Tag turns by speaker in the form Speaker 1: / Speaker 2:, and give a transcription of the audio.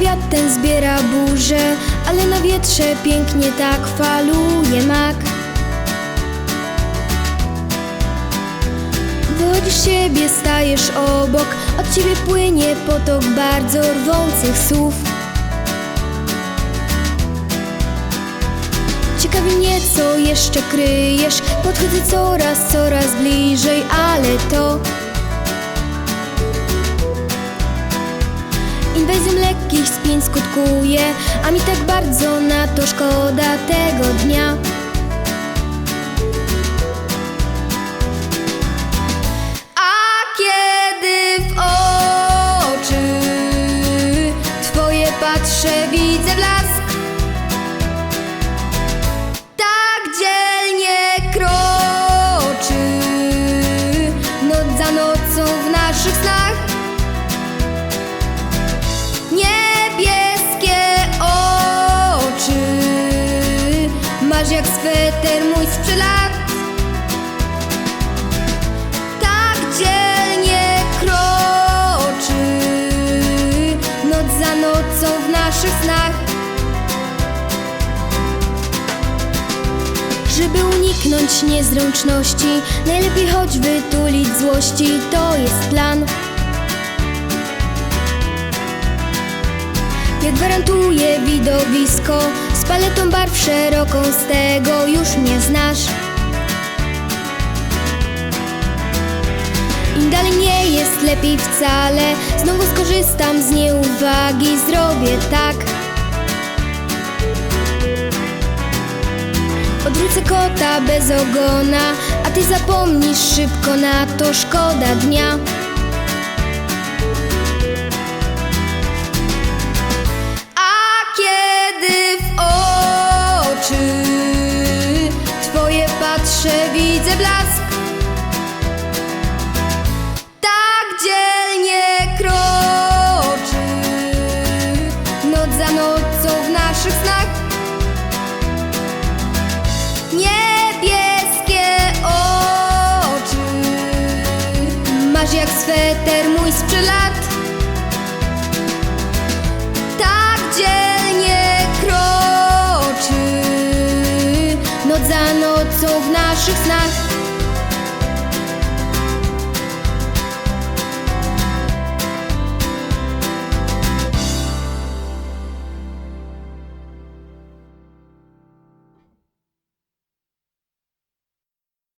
Speaker 1: wiatr ten zbiera burzę, ale na wietrze pięknie tak faluje mak. Wychodzisz siebie, stajesz obok, od ciebie płynie potok bardzo rwących słów. Ciekawi mnie, co jeszcze kryjesz, podchodzę coraz, coraz bliżej, ale to Inwazją lekkich spięć skutkuje, a mi tak bardzo na to szkoda tego dnia. A kiedy w oczy Twoje patrzę, widzę blask. Masz jak sweter mój sprzed lat Tak dzielnie kroczy Noc za nocą w naszych snach. Żeby uniknąć niezręczności Najlepiej choć wytulić złości To jest plan gwarantuje widowisko. Z paletą barw szeroką Z tego już mnie znasz. Im dalej nie jest lepiej wcale Znowu skorzystam z nieuwagi Zrobię tak. Odwrócę kota bez ogona A ty zapomnisz szybko na to Szkoda dnia patrzę, widzę blask. Tak dzielnie kroczy Noc za nocą w naszych snach Noc za nocą w naszych snach